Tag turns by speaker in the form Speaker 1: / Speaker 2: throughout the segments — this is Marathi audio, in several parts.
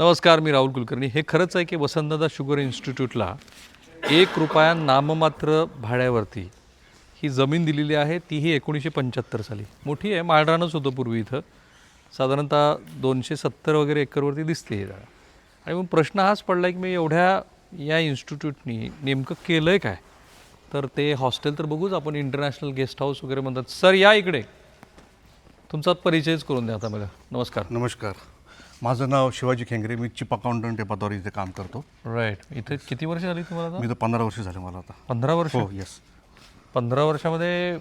Speaker 1: नमस्कार मी राहुल कुलकर्णी. हे खरंच आहे की वसंतदादा शुगर इन्स्टिट्यूटला एक रुपया नाममात्र भाड्यावरती ही जमीन दिलेली आहे. तीही एकोणीसशे पंच्याहत्तर साली. मोठी आहे माळरानच होतं पूर्वी इथं. साधारणतः दोनशे सत्तर वगैरे एकरवरती दिसते ही जागा आणि मग प्रश्न हाच पडला की मी एवढ्या या इन्स्टिट्यूटनी नेमकं केलं आहे काय? तर ते हॉस्टेल तर बघूच आपण इंटरनॅशनल गेस्ट हाऊस वगैरे म्हणतात. सर या इकडे. तुमचा परिचयच करून द्या आता मला. नमस्कार.
Speaker 2: नमस्कार. माझं नाव शिवाजी खेंगरे. मी चिप अकाउंटंट या पदावर इथे काम करतो.
Speaker 1: राईट इथे किती वर्ष झाली तुम्हाला आता?
Speaker 2: मी तर पंधरा वर्ष झाले मला आता.
Speaker 1: पंधरा वर्ष?
Speaker 2: हो येस
Speaker 1: पंधरा वर्षामध्ये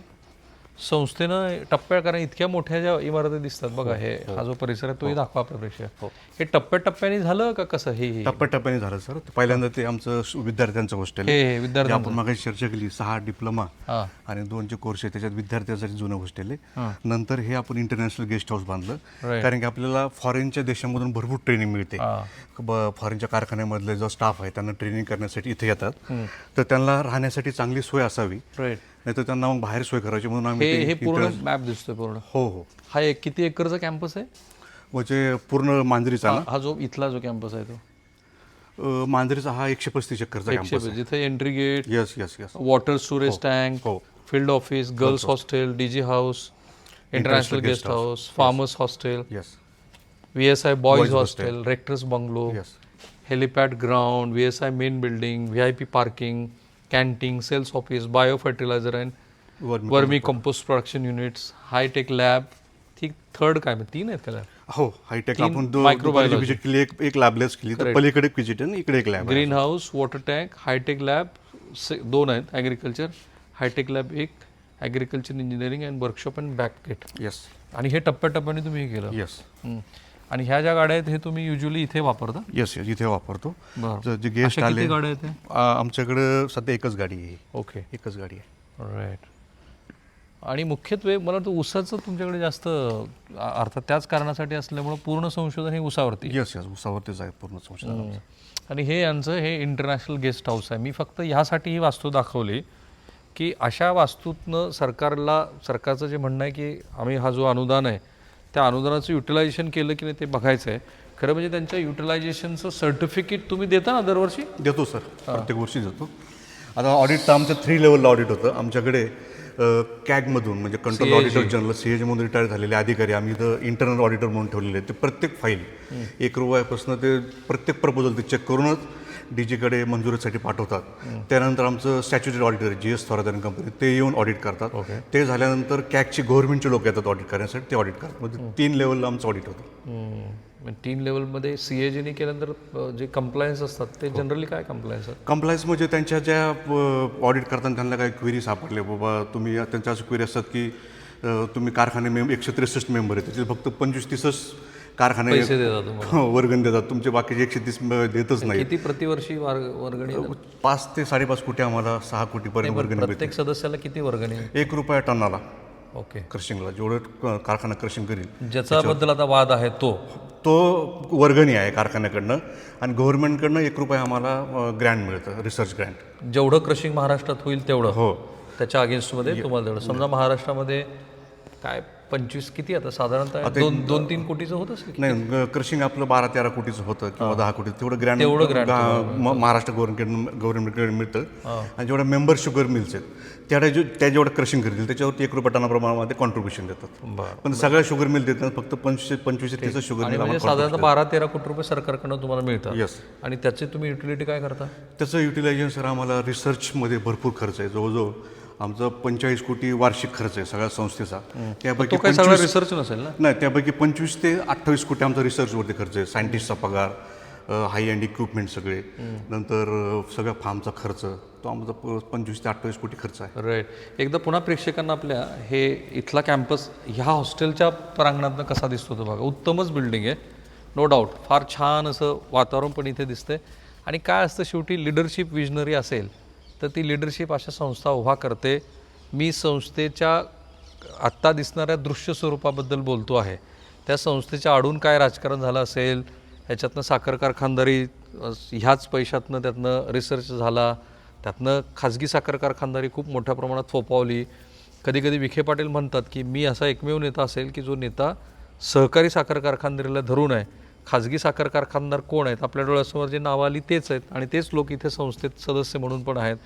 Speaker 1: संस्थेनं टप्प्या कारण इतक्या मोठ्या ज्या इमारती दिसतात बघा हे हा जो परिसर आहे तोही दाखवा आपल्या प्रेक्षक हे टप्प्याटप्प्याने झालं का कसं? हे हे
Speaker 2: टप्प्याटप्प्याने झालं सर. पहिल्यांदा ते आमचं विद्यार्थ्यांचं हॉस्टेल
Speaker 1: हे विद्यार्थी
Speaker 2: आपण मागाशी चर्चा केली सहा डिप्लोमा
Speaker 1: हा.
Speaker 2: आणि दोन जे कोर्स आहे त्याच्यात विद्यार्थ्यांसाठी जुनं हॉस्टेल
Speaker 1: हा.
Speaker 2: आहे नंतर हे आपण इंटरनॅशनल गेस्ट हाऊस बांधलं. कारण की आपल्याला फॉरेनच्या देशामधून भरपूर ट्रेनिंग मिळते.
Speaker 1: हा.
Speaker 2: फॉरेनच्या कारखान्यामधले जो स्टाफ आहे त्यांना ट्रेनिंग करण्यासाठी इथे येतात. तर त्यांना राहण्यासाठी चांगली सोय असावी. नाही तर त्यांना मग बाहेर सोय करायची म्हणून आम्ही
Speaker 1: हे
Speaker 2: ते
Speaker 1: हे पूर्ण मॅप दिसतोय पूर्ण.
Speaker 2: हो हो.
Speaker 1: हा एक किती एकरचा कॅम्पस आहे?
Speaker 2: म्हणजे पूर्ण मांजरीचा ना?
Speaker 1: हा जो इथला जो कॅम्पस आहे तो.
Speaker 2: अ, मांजरीचा हा एकशे पस्तीस चक्करचा
Speaker 1: एकशे
Speaker 2: कॅम्पस
Speaker 1: जिथे entry gate
Speaker 2: yes yes yes
Speaker 1: water storage tank
Speaker 2: हो.
Speaker 1: Field office girls hostel DG house international guest house farmers hostel
Speaker 2: yes
Speaker 1: V S I
Speaker 2: hostel.
Speaker 1: Hostel rectors bungalow
Speaker 2: yes
Speaker 1: helipad ground V S I main building V I P parking canteen sales office bio fertiliser and vermicompost production units high tech lab ठीक थर्ड काय तीन आहेत का?
Speaker 2: हो हायटेक
Speaker 1: तीन
Speaker 2: आपण दो-
Speaker 1: microbiology.
Speaker 2: दुपारी visit केली एक एक लॅबलेस केली. तर पलीकडे एक विजिट आणि इकडे एक lab
Speaker 1: greenhouse water tank high tech lab दोन आहेत ॲग्रिकल्चर हायटेक लॅब एक agriculture engineering and workshop and back gate
Speaker 2: yes
Speaker 1: आणि हे टप्प्याटप्प्याने तुम्ही हे केलं.
Speaker 2: येस
Speaker 1: हम्म. आणि ह्या ज्या गाड्या आहेत हे तुम्ही युजली इथे वापरता?
Speaker 2: येस येस इथे वापरतो.
Speaker 1: बरं.
Speaker 2: जे गेस्ट
Speaker 1: अशा
Speaker 2: आले
Speaker 1: गाड्या आहेत?
Speaker 2: आ, आमच्याकडे सध्या एकच गाडी आहे.
Speaker 1: ओके
Speaker 2: एकच गाडी आहे.
Speaker 1: राईट आणि मुख्यत्वे मला वाटतं ऊसाचं तुमच्याकडे जास्त अर्थात त्याच कारणासाठी असल्यामुळं पूर्ण संशोधन हे ऊसावरती
Speaker 2: येस येस उसावरतीच आहे पूर्ण संशोधन आमचं.
Speaker 1: आणि हे यांचं हे इंटरनॅशनल गेस्ट हाऊस आहे. मी फक्त ह्यासाठी ही वास्तू दाखवली की अशा वास्तूतनं सरकारला सरकारचं जे म्हणणं आहे की आम्ही हा जो अनुदान आहे त्या अनुदानाचं युटिलायझेशन केलं की नाही ते बघायचं आहे खरं म्हणजे त्यांच्या युटिलायझेशनचं सर्टिफिकेट तुम्ही देता ना दरवर्षी?
Speaker 2: देतो सर. प्रत्येक वर्षी देतो. आता ऑडिट तर आमचं थ्री लेवलला ऑडिट होतं. आमच्याकडे कॅगमधून म्हणजे कंट्रोल ऑडिटर जनरल सी एजमधून रिटायर झालेले अधिकारी आम्ही इथं इंटरनल ऑडिटर म्हणून ठेवलेले आहेत. ते प्रत्येक फाईल एक रुपयापासून ते प्रत्येक प्रपोजल ते चेक करूनच डी जीकडे मंजुरीसाठी पाठवतात. त्यानंतर आमचं statutory auditor G S Thorat company ते येऊन ऑडिट करतात. ते झाल्यानंतर कॅगची गव्हर्नमेंटचे लोक येतात ऑडिट करण्यासाठी ते ऑडिट करतात. म्हणजे तीन लेवलला आमचं ऑडिट होतं.
Speaker 1: तीन लेवलमध्ये सी ए जीने केल्यानंतर जे कंप्लायन्स असतात ते जनरली काय कंप्लायन्स
Speaker 2: कंप्लायन्स म्हणजे त्यांच्या ज्या ऑडिट करताना त्यांना काही क्वेरी सापडले बाबा तुम्ही त्यांच्या असं क्वेरी असतात की तुम्ही कारखाने मेंबर एकशे त्रेसष्ट मेंबर आहेत. त्याचे फक्त पंचवीस तीसच कारखाने
Speaker 1: पैसे देतात तुम्हाला.
Speaker 2: वर्गण देतात. तुमचे बाकीचे एकशे तीस म- देतच नाही
Speaker 1: किती प्रतिवर्षी वार- वर्गणी?
Speaker 2: पाच ते साडेपाच कोटी आम्हाला सहा कोटीपर्यंत वर्गणी मिळते
Speaker 1: प्रत्येक सदस्याला किती वर्गणी?
Speaker 2: एक रुपया टनाला.
Speaker 1: ओके.
Speaker 2: क्रशिंगला. जेवढं क- कारखाना क्रशिंग करील
Speaker 1: ज्याच्याबद्दल आता वाद आहे तो.
Speaker 2: तो वर्गणी आहे कारखान्याकडनं. आणि गव्हर्नमेंटकडनं एक रुपया आम्हाला ग्रँड मिळतं रिसर्च ग्रँट
Speaker 1: जेवढं क्रशिंग महाराष्ट्रात होईल तेवढं.
Speaker 2: हो.
Speaker 1: त्याच्या अगेन्स्टमध्ये तुम्हाला समजा महाराष्ट्रामध्ये काय पंचवीस किती आता? साधारणतः दोन दोन तीन कोटीचं होत असेल की?
Speaker 2: नाही क्रशिंग आपलं बारा तेरा कोटीचं होतं किंवा दहा कोटी तेवढं ग्रँड
Speaker 1: तेवढं
Speaker 2: महाराष्ट्र गव्हर्नमेंट गव्हर्नमेंटकडे मिळतं. आणि जेवढं मेंबर शुगर मिल्स आहेत तेवढ्या जे त्या जेवढं क्रशिंग करतील त्याच्यावरती एक रुपया टनाप्रमाणामध्ये कॉन्ट्रीब्युशन देतात.
Speaker 1: बरं.
Speaker 2: पण सगळ्या शुगर मिल देतात फक्त पंचवीस पंचवीस ते तीस शुगर
Speaker 1: आणि
Speaker 2: मिल
Speaker 1: म्हणजे साधारणतः बारा तेरा कोटी रुपये सरकारकडनं तुम्हाला मिळतात.
Speaker 2: येस
Speaker 1: आणि त्याचे तुम्ही युटिलिटी काय करता?
Speaker 2: त्याचं युटिलायझेशन सर आम्हाला रिसर्चमध्ये भरपूर खर्च आहे. जवळजवळ आमचा पंचेचाळीस कोटी वार्षिक खर्च आहे सगळ्या संस्थेचा. त्यापैकी
Speaker 1: रिसर्च नसेल ना?
Speaker 2: नाही त्यापैकी पंचवीस ते अठ्ठावीस कोटी आमचा रिसर्चवरती खर्च आहे. सायंटिस्टचा पगार हाय अँड इक्विपमेंट सगळे. नंतर सगळ्या फार्मचा खर्च तो आमचा पंचवीस ते अठ्ठावीस कोटी खर्च आहे.
Speaker 1: राईट एकदा पुन्हा प्रेक्षकांना आपल्या हे इथला कॅम्पस ह्या हॉस्टेलच्या प्रांगणातनं कसा दिसतो तो बघा. उत्तमच बिल्डिंग आहे. नो डाऊट फार छान असं वातावरण पण इथे दिसतंय. आणि काय असतं शेवटी? लिडरशिप विजनरी असेल. तर ती लिडरशिप अशा संस्था उभा करते. मी संस्थेच्या आत्ता दिसणाऱ्या दृश्य स्वरूपाबद्दल बोलतो आहे. त्या संस्थेच्या आडून काय राजकारण झालं असेल ह्याच्यातनं साखर कारखानदारी ह्याच पैशातनं त्यातनं रिसर्च झाला त्यातनं खाजगी साखर कारखानदारी खूप मोठ्या प्रमाणात फोपावली कधी कधी विखे पाटील म्हणतात की मी असा एकमेव नेता असेल की जो नेता सहकारी साखर कारखानदारीला धरून आहे खाजगी साखर कारखानदार कोण आहेत? आपल्या डोळ्यासमोर जे नावं आली तेच आहेत आणि तेच लोक इथे संस्थेत सदस्य म्हणून पण आहेत.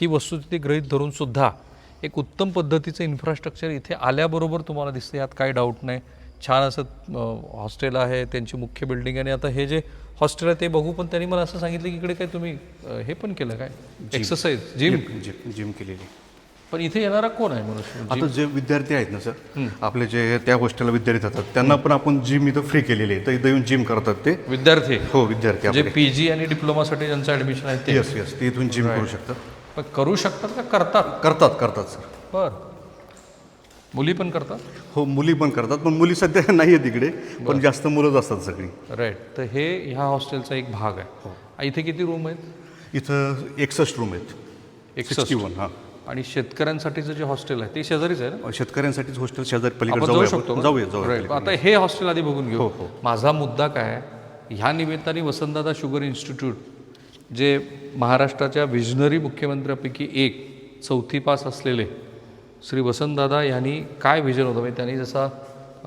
Speaker 1: ही वस्तुस्थिती गृहीत धरून सुद्धा एक उत्तम पद्धतीचं इन्फ्रास्ट्रक्चर इथे आल्याबरोबर तुम्हाला दिसते. यात काही डाऊट नाही. छान असं हॉस्टेल आहे त्यांची मुख्य बिल्डिंग आहे आणि आता हे जे हॉस्टेल आहे ते बघू पण त्यांनी मला असं सांगितलं की इकडे काय तुम्ही हे पण केलं काय? एक्सरसाइज जिम
Speaker 2: जिम जिम केलेली.
Speaker 1: पण इथे येणारा कोण आहे मनुष्य?
Speaker 2: आता जे विद्यार्थी आहेत ना सर आपले जे त्या हॉस्टेलला विद्यार्थी जातात त्यांना पण आपण जिम इथं फ्री केलेली आहे. तर इथं येऊन जिम करतात ते.
Speaker 1: विद्यार्थी?
Speaker 2: हो विद्यार्थी
Speaker 1: जे पी जी आणि डिप्लोमासाठी ज्यांचं ऍडमिशन आहे ते.
Speaker 2: येस येस ते इथून जिम करू शकतात.
Speaker 1: पण करू शकतात का? करतात.
Speaker 2: करतात करतात सर.
Speaker 1: बर. मुली पण करतात?
Speaker 2: हो मुली पण करतात पण मुली सध्या नाही आहेत तिकडे पण जास्त मुलंच असतात सगळी.
Speaker 1: राईट तर हे ह्या हॉस्टेलचा एक भाग आहे. आ, इथे किती रूम आहेत?
Speaker 2: इथं एकसष्ट रूम आहेत.
Speaker 1: एकसष्ट.
Speaker 2: वन हां.
Speaker 1: आणि शेतकऱ्यांसाठीचं जे हॉस्टेल आहे ते शेजारीच आहे ना
Speaker 2: शेतकऱ्यांसाठीच हॉस्टेल शेजारी पलीकडे
Speaker 1: आपण जाऊ
Speaker 2: जाऊया
Speaker 1: शकतो
Speaker 2: आपण.
Speaker 1: का?
Speaker 2: जाऊया जाऊया
Speaker 1: Right. आता हे हॉस्टेल आधी बघून घेऊ
Speaker 2: हो, हो.
Speaker 1: माझा मुद्दा काय आहे? ह्या निमित्ताने वसंतदादा शुगर इन्स्टिट्यूट जे महाराष्ट्राच्या विजनरी मुख्यमंत्र्यापैकी एक चौथी पास असलेले श्री वसंतदादा यांनी काय विजन होतं म्हणजे त्यांनी जसा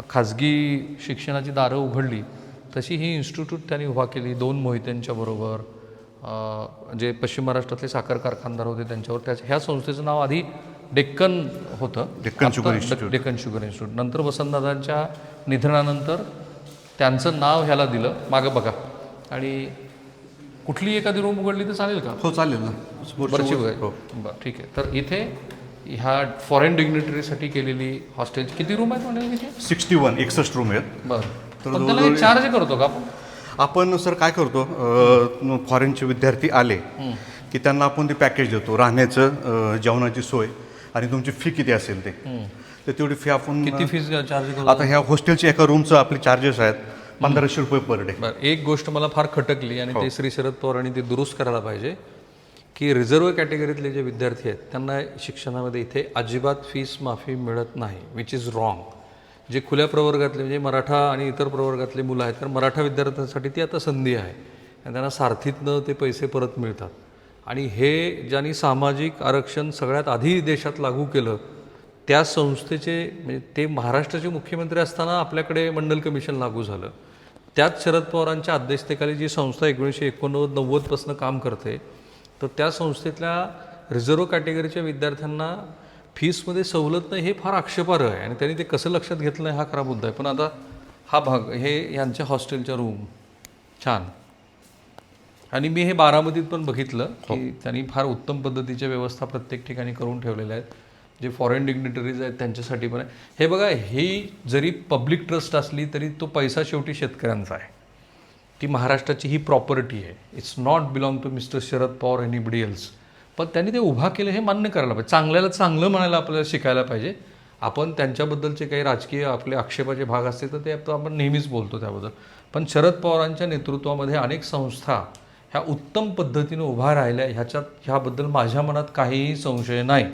Speaker 1: खाजगी शिक्षणाची दारं उघडली तशी ही इन्स्टिट्यूट त्यांनी उभा केली दोन मोहित्यांच्या बरोबर जे पश्चिम महाराष्ट्रातले साखर कारखानदार होते त्यांच्यावर त्याच्या ह्या संस्थेचं नाव आधी डेक्कन होतं.
Speaker 2: Deccan sugar institute.
Speaker 1: Deccan sugar institute. नंतर वसंतदादांच्या निधनानंतर त्यांचं नाव ह्याला दिलं. मागं बघा. आणि कुठली एखादी रूम उघडली तर चालेल का?
Speaker 2: हो चालेल ना.
Speaker 1: बरची
Speaker 2: हो.
Speaker 1: बरं ठीक आहे. तर इथे ह्या फॉरेन डिग्नेटरीसाठी केलेली हॉस्टेल किती रूम आहेत म्हणाले तिथे?
Speaker 2: सिक्स्टी वन एकसष्ट रूम आहेत.
Speaker 1: बरं.
Speaker 2: तर
Speaker 1: चार्ज करतो का आपण?
Speaker 2: आपण सर काय करतो फॉरेनचे विद्यार्थी आले की त्यांना आपण ते पॅकेज देतो राहण्याचं जेवणाची सोय आणि तुमची फी किती असेल ते. तर तेवढी फी आपण
Speaker 1: किती फीस चार्ज करतो
Speaker 2: आता ह्या हॉस्टेलचे एका रूमचं आपले चार्जेस आहेत पंधराशे रुपये पर डे
Speaker 1: एक गोष्ट मला फार खटकली आणि ते श्री शरद पवार यांनी ते दुरुस्त करायला पाहिजे की रिझर्व्ह कॅटेगरीतले जे विद्यार्थी आहेत त्यांना शिक्षणामध्ये इथे अजिबात फीस माफी मिळत नाही विच इज रॉंग जे खुल्या प्रवर्गातले म्हणजे मराठा आणि इतर प्रवर्गातले मुलं आहेत. तर मराठा विद्यार्थ्यांसाठी ती आता संधी आहे. आणि त्यांना सारथीतनं ते पैसे परत मिळतात. आणि हे ज्यांनी सामाजिक आरक्षण सगळ्यात आधी देशात लागू केलं त्या संस्थेचे म्हणजे ते महाराष्ट्राचे मुख्यमंत्री असताना आपल्याकडे मंडल कमिशन लागू झालं. त्याच शरद पवारांच्या अध्यक्षतेखाली जी संस्था एकोणीसशे एकोणनव्वद नव्वदपासून काम करते तर त्या संस्थेतल्या रिझर्व्ह कॅटेगरीच्या विद्यार्थ्यांना फीसमध्ये सवलत नाही हे फार आक्षेपार्ह आहे आणि त्यांनी ते कसं लक्षात घेतलं नाही हा खरा मुद्दा आहे. पण आता हा भाग हे यांच्या हॉस्टेलच्या रूम. छान. आणि मी हे बारामतीत पण बघितलं की त्यांनी फार उत्तम पद्धतीच्या व्यवस्था प्रत्येक ठिकाणी करून ठेवलेल्या आहेत. जे फॉरेन डिग्नेटरीज आहेत त्यांच्यासाठी पण आहे. हे बघा ही जरी पब्लिक ट्रस्ट असली तरी तो पैसा शेवटी शेतकऱ्यांचा आहे. ती महाराष्ट्राची ही प्रॉपर्टी आहे. It's not belong to mister Sharad Pawar anybody else पण त्यांनी ते उभा केलं हे मान्य करायला पाहिजे. चांगल्याला चांगलं म्हणायला आपल्याला शिकायला पाहिजे. आपण त्यांच्याबद्दलचे काही राजकीय आपले आक्षेपाचे भाग असतील तर ते आपण नेहमीच बोलतो त्याबद्दल. पण शरद पवारांच्या नेतृत्वामध्ये अनेक संस्था ह्या उत्तम पद्धतीने उभा राहिल्या. ह्याच्यात ह्याबद्दल माझ्या मनात काहीही संशय नाही.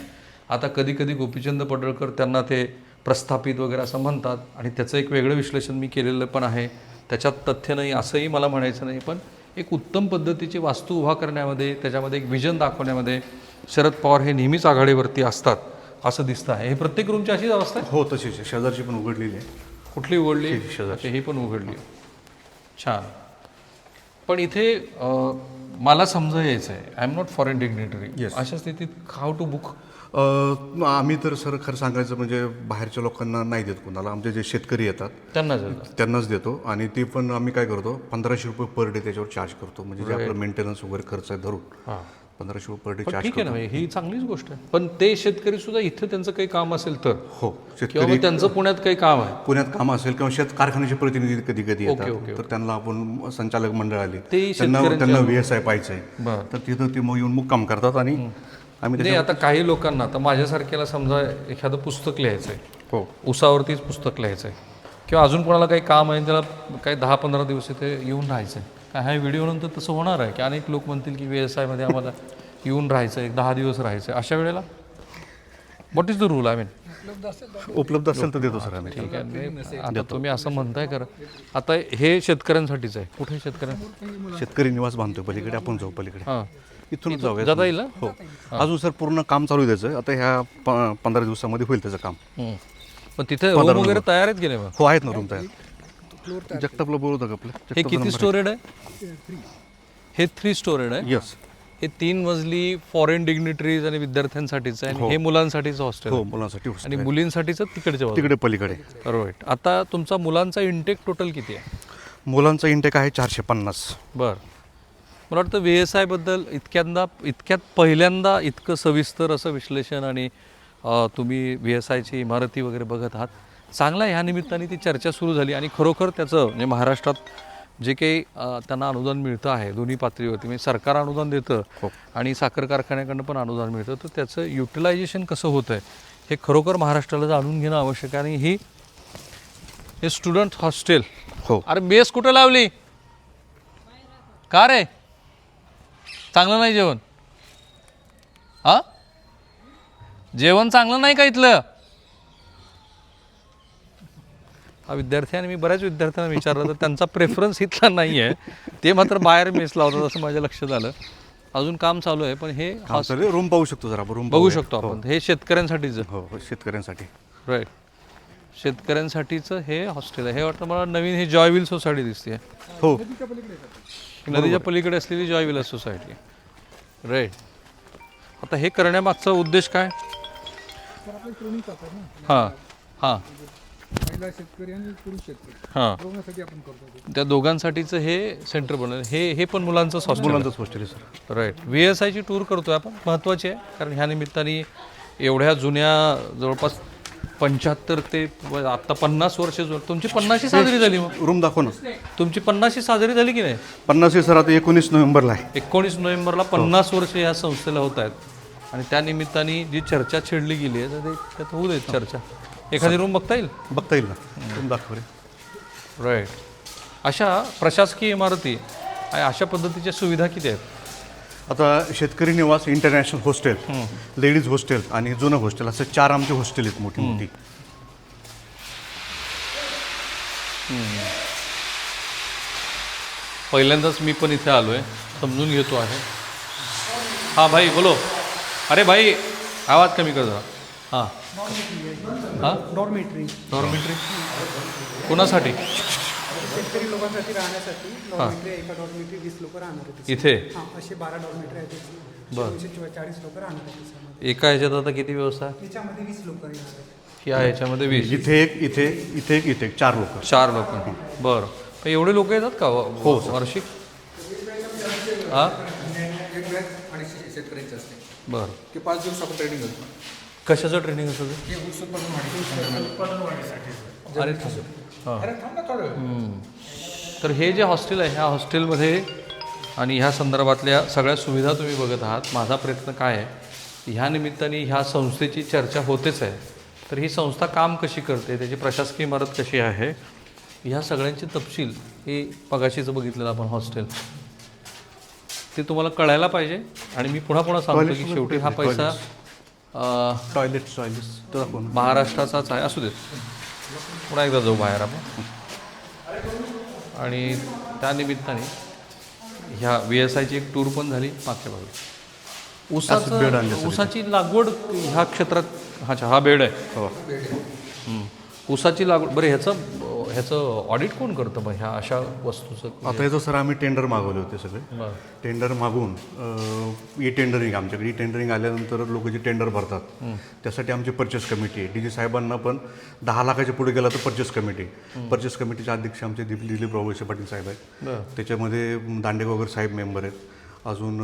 Speaker 1: आता कधी कधी गोपीचंद पडळकर त्यांना ते प्रस्थापित वगैरे असं म्हणतात. आणि त्याचं एक वेगळं विश्लेषण मी केलेलं पण आहे. त्याच्यात तथ्य नाही असंही मला म्हणायचं नाही. पण एक उत्तम पद्धतीची वास्तू उभा करण्यामध्ये त्याच्यामध्ये एक विजन दाखवण्यामध्ये शरद पवार हे नेहमीच आघाडीवरती असतात असं दिसतं आहे. हे प्रत्येक रूमची अशीच अवस्था आहे?
Speaker 2: हो तशीच आहे. शेजारची पण उघडलेली आहे.
Speaker 1: कुठली उघडली?
Speaker 2: शेजारची.
Speaker 1: ही पण उघडली. छान. पण इथे मला समजा यायचं आहे I am not foreign dignitary. अशा स्थितीत हाऊ टू बुक
Speaker 2: आम्ही तर सर खरं सांगायचं म्हणजे बाहेरच्या लोकांना नाही देत कोणाला. आमचे जे शेतकरी येतात
Speaker 1: त्यांना जातं
Speaker 2: त्यांनाच देतो. आणि ते पण आम्ही काय करतो पंधराशे रुपये पर डे त्याच्यावर चार्ज करतो. म्हणजे जे आपलं मेंटेनन्स वगैरे खर्च आहे धरून. पंधराशे रुपये पर डे चार्ज
Speaker 1: ठीक आहे ना ही चांगलीच गोष्ट आहे. पण ते शेतकरी सुद्धा इथं त्यांचं काही काम असेल तर?
Speaker 2: हो शेतकरी
Speaker 1: त्यांचं पुण्यात काही काम आहे?
Speaker 2: पुण्यात काम असेल किंवा शेत कारखान्याचे प्रतिनिधी कधी कधी येतात. तर त्यांना आपण संचालक मंडळ आले त्यांना त्यांना आय पाहिजे तर तिथं ते मग येऊन मुक्काम करतात आणि आम्ही
Speaker 1: नाही आता काही लोकांना आता माझ्यासारख्याला समजा एखादं पुस्तक लिहायचं आहे
Speaker 2: हो.
Speaker 1: उसावरतीच पुस्तक लिहायचं आहे किंवा अजून कोणाला काही काम आहे त्याला काही दहा पंधरा दिवस इथे येऊन राहायचं आहे काय ह्या व्हिडिओनंतर तसं होणार आहे? की अनेक लोक म्हणतील की व्यवसायामध्ये आम्हाला येऊन राहायचं आहे दहा दिवस राहायचं आहे अशा वेळेला? What is the rule I mean
Speaker 2: उपलब्ध असेल तर देतो सर आम्ही.
Speaker 1: ठीक आहे. नाही, आता तुम्ही असं म्हणताय खरं. आता हे शेतकऱ्यांसाठीच आहे. कुठे शेतकऱ्यां?
Speaker 2: शेतकरी निवास बांधतोय पलीकडे आपण जाऊ पलीकडे.
Speaker 1: हां.
Speaker 2: इथूनच जाऊया
Speaker 1: जाता येईल ना?
Speaker 2: हो. अजून सर पूर्ण काम चालू आहे त्याचं. आता ह्या प- पंधरा दिवसामध्ये होईल त्याचं काम.
Speaker 1: हम्म. पण तिथे रूम वगैरे तयार आहेत गेले मग?
Speaker 2: हो आहेत ना रूम तयार. जगतापला बोलवतं का आपलं?
Speaker 1: हे किती स्टोरेड आहे. हे थ्री स्टोरेड आहे.
Speaker 2: यस
Speaker 1: हे तीन मजली फॉरेन डिग्निटरीज आणि विद्यार्थ्यांसाठीच आहे आणि हे. मुलांसाठीच हॉस्टेल
Speaker 2: हो मुलांसाठी hostel
Speaker 1: आणि
Speaker 2: आहे.
Speaker 1: मुलींसाठीच तिकडच्या बाजूला.
Speaker 2: तिकडे पलीकडे.
Speaker 1: राईट आता तुमचा मुलांचा इंटेक टोटल किती आहे?
Speaker 2: मुलांचा इंटेक आहे चारशे पन्नास.
Speaker 1: बर. मला वाटतं व्ही एस आयबद्दल इतक्यांदा इतक्यात पहिल्यांदा इतकं सविस्तर असं विश्लेषण आणि तुम्ही व्ही एस आयची इमारती वगैरे बघत आहात. चांगला ह्या निमित्ताने ती चर्चा सुरू झाली आणि खरोखर त्याचं म्हणजे महाराष्ट्रात जे काही त्यांना अनुदान मिळतं आहे दोन्ही पातळीवरती म्हणजे सरकार अनुदान देतं आणि साखर कारखान्याकडनं पण अनुदान मिळतं तर त्याचं युटिलायझेशन कसं होतं आहे हे खरोखर महाराष्ट्राला जाणून घेणं आवश्यक आहे आणि ही हे स्टुडंट हॉस्टेल.
Speaker 2: हो.
Speaker 1: अरे मेस कुठं लावली? का रे? चांगलं नाही जेवण? हा? जेवण चांगलं नाही का इथलं? हा विद्यार्थी आणि मी बऱ्याच विद्यार्थ्यांना विचारलं तर त्यांचा प्रेफरन्स इथला नाही आहे ते मात्र बाहेर मेस लावतात असं माझ्या लक्षात आलं. अजून काम चालू आहे पण हे
Speaker 2: रूम पाहू शकतो जरा रूम
Speaker 1: बघू शकतो आपण. हे. शेतकऱ्यांसाठीचं.
Speaker 2: हो हो शेतकऱ्यांसाठी.
Speaker 1: राईट शेतकऱ्यांसाठीचं हे हॉस्टेल आहे. हे वाटतं मला नवीन हे जॉयविल सोसायटी दिसते
Speaker 2: हो.
Speaker 1: नदीच्या पलीकडे असलेली जॉय विलास सोसायटी. राईट आता हे करण्यामागचा उद्देश काय? हां हां.
Speaker 3: महिला शेतकरी आणि पुरुष शेतकरी.
Speaker 1: हां.
Speaker 3: दोघांसाठी आपण करतो
Speaker 1: त्या दोघांसाठीचं हे सेंटर बनवलं. हे हे पण मुलांचंच हॉस्टेल
Speaker 2: मुलांचाच हॉस्टेल आहे सर
Speaker 1: राईट व्ही एस आयची टूर करतोय आपण. महत्त्वाची आहे कारण ह्या निमित्ताने एवढ्या जुन्या जवळपास पंच्याहत्तर ते आता पन्नास वर्ष तुमची पन्नाशी साजरी झाली मग.
Speaker 2: रूम दाखव ना.
Speaker 1: तुमची पन्नाशी साजरी झाली की नाही?
Speaker 2: पन्नास हे सर आता एकोणीस नोव्हेंबरला आहे.
Speaker 1: एकोणीस नोव्हेंबरला पन्नास वर्ष या संस्थेला होत आहेत. आणि त्या निमित्ताने जी चर्चा छेडली गेली आहे तर ते त्यात होऊ देत चर्चा. एखादी रूम बघता येईल?
Speaker 2: बघता येईल ना. रूम दाखव रे.
Speaker 1: राईट अशा प्रशासकीय इमारती आणि अशा पद्धतीच्या सुविधा किती आहेत?
Speaker 2: आता शेतकरी निवास इंटरनॅशनल हॉस्टेल लेडीज हॉस्टेल आणि जुनं हॉस्टेल असं चार आमचे हॉस्टेल आहेत मोठी मोठी.
Speaker 1: पहिल्यांदाच मी पण इथे आलो आहे समजून घेतो आहे. हां भाई बोलो. अरे भाई आवाज कमी कर जरा. हां. हां?
Speaker 3: डॉर्मेटरी
Speaker 1: डॉर्मेटरी कोणासाठी?
Speaker 3: शेतकरी लोकांसाठी राहण्यासाठी डॉर्मेटरी एका डॉर्मेटरी वीस लोक राहणार आहेत
Speaker 1: इथे?
Speaker 3: हां असे बारा डॉर्मेटरी आहेत.
Speaker 1: बरं.
Speaker 3: दोनशे चौ- चाळीस लोक राहणार त्याच्यामध्ये.
Speaker 1: एका ह्याच्यात आता किती व्यवस्था? आहे
Speaker 3: याच्यामध्ये वीस लोक येणार आहेत.
Speaker 1: या ह्याच्यामध्ये वीस.
Speaker 2: इथे एक इथे इथे एक इथे एक चार लोक.
Speaker 1: चार लोक. बरं. पण एवढे लोक येतात का हो वार्षिक? हां?
Speaker 3: अडीचशे शेतकऱ्यांचे असते.
Speaker 1: बरं.
Speaker 3: ते पाच दिवस आपण ट्रेनिंग करतो
Speaker 1: कशाचं ट्रेनिंग असतं ते?
Speaker 3: हे ऊस उत्पादन वाढीसाठी.
Speaker 1: हां
Speaker 3: अरे थांब ना थोडं. वेळ.
Speaker 1: तर हे जे हॉस्टेल आहे ह्या हॉस्टेलमध्ये आणि ह्या संदर्भातल्या सगळ्या सुविधा तुम्ही बघत आहात माझा प्रयत्न काय आहे ह्या निमित्ताने ह्या संस्थेची चर्चा होतेच आहे. तर ही संस्था काम कशी करते त्याची प्रशासकीय इमारत कशी आहे ह्या सगळ्यांचे तपशील हे पगाशीचं बघितलेलं आपण हॉस्टेल. ते तुम्हाला कळायला पाहिजे आणि मी पुन्हा पुन्हा सांगतो की शेवटी हा पैसा अं,
Speaker 2: टॉयलेट ना
Speaker 1: महाराष्ट्राचाच आहे. असू देत. पुन्हा एकदा जाऊ बाहेर आपण. आणि त्या निमित्ताने ह्या व्ही एस आयची एक टूर पण झाली मागच्या बाजूला.
Speaker 2: असं बेड आणले
Speaker 1: ऊसाचं. ऊसाची लागवड ह्या क्षेत्रात अच्छा हा बेड आहे.
Speaker 2: हो.
Speaker 1: ऊसाची लागवड बरं ह्याचं ह्याचं ऑडिट कोण करतं मग ह्या अशा वस्तूचं?
Speaker 2: आता याचं सर आम्ही टेंडर मागवले होते सगळे. टेंडर मागवून ई टेंडरिंग आमच्याकडे ई टेंडरिंग आल्यानंतर लोक जे टेंडर भरतात त्यासाठी आमची परचेस कमिटी आहे. डी जी साहेबांना पण दहा लाखाच्या पुढे गेला तर परचेस कमिटी परचेस कमिटीचे अध्यक्ष आमचे दिलीप दिलीप रावळसे पाटील साहेब आहेत. त्याच्यामध्ये दांडेगाव वगैरे साहेब मेंबर आहेत. अजून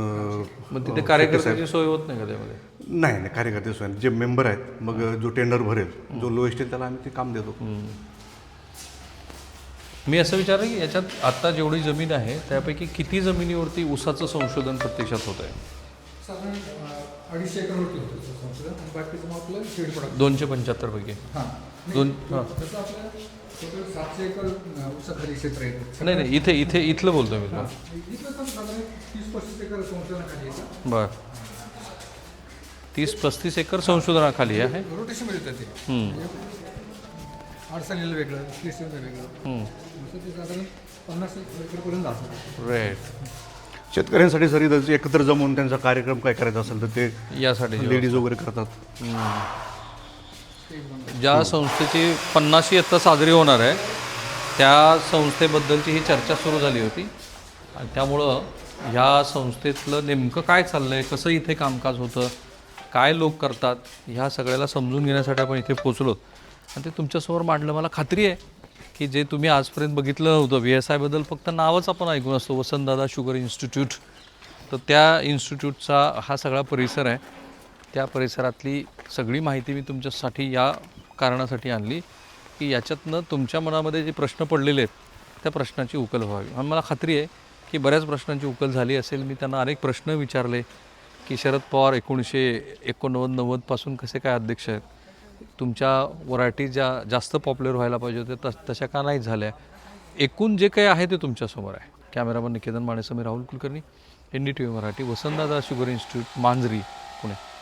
Speaker 1: मग तिथे कार्यकर्त्याची सोय होत नाही का त्यामध्ये?
Speaker 2: नाही नाही कार्यकर्ते स्वयं जे मेंबर आहेत मग जो टेंडर भरेल जो लोएस्ट येईल त्याला आम्ही ते काम देतो.
Speaker 1: मी असं विचारलं की याच्यात आता जेवढी जमीन आहे त्यापैकी किती जमिनीवरती ऊसाचं संशोधन प्रत्यक्षात होत आहे
Speaker 3: साधारण अं, अडीचशे एकरवरती होतं त्याचं संशोधन. आणि बाकीचं मग आपलं सीड प्रोडक्ट
Speaker 1: दोनशे पंच्याहत्तर पैकी.
Speaker 3: हां.
Speaker 1: दोन हां.
Speaker 3: तसं आपलं टोटल सातशे एकर अं, ऊसाखाली क्षेत्र येतं
Speaker 1: नाही नाही इथे इथे इथलं बोलतो मी तुला.
Speaker 3: इथलं पण साधारण तीस पस्तीस एकर संशोधनाखाली येतं
Speaker 1: बर. तीस पस्तीस एकर संशोधनाखाली आहे?
Speaker 3: रोटेशनमध्ये येतं ते.
Speaker 1: हम्म,
Speaker 3: अडचणीला वेगळं वेगळं.
Speaker 1: हम्म.
Speaker 3: असं ते साधारण पन्नास एकरपर्यंत जातं
Speaker 1: राईट
Speaker 2: शेतकऱ्यांसाठी सर इथं एकत्र जमून त्यांचा कार्यक्रम काय करायचा असेल तर ते
Speaker 1: यासाठी
Speaker 2: लेडीज वगैरे करतात.
Speaker 1: ज्या संस्थेची पन्नाशी आत्ता साजरी होणार आहे त्या संस्थेबद्दलची ही चर्चा सुरू झाली होती. आणि त्यामुळं ह्या संस्थेतलं नेमकं काय चाललं आहे कसं इथे कामकाज होतं काय लोक करतात ह्या सगळ्याला समजून घेण्यासाठी आपण इथे पोचलो. आणि ते तुमच्यासमोर मांडलं मला खात्री आहे. की जे तुम्ही आजपर्यंत बघितलं नव्हतं व्ही एस आयबद्दल फक्त नावच आपण ऐकून असतो वसंतदादा शुगर इन्स्टिट्यूट. तर त्या इन्स्टिट्यूटचा हा सगळा परिसर आहे. त्या परिसरातली सगळी माहिती मी तुमच्यासाठी या कारणासाठी आणली की याच्यातनं तुमच्या मनामध्ये जे प्रश्न पडलेले आहेत त्या प्रश्नाची उकल व्हावी. आणि मला खात्री आहे की बऱ्याच प्रश्नांची उकल झाली असेल. मी त्यांना अनेक प्रश्न विचारले की शरद पवार एकोणीसशे एकोणनव्वद नव्वदपासून कसे काय अध्यक्ष आहेत? तुमच्या व्हरायटी ज्या जास्त पॉप्युलर व्हायला पाहिजे होत्या तस तशा का नाही झाल्या? एकूण जे काही आहे ते तुमच्यासमोर आहे. Cameraman Niketan माणेसमी Rahul Kulkarni N D T V Marathi Vasantdada sugar institute Manjari Pune.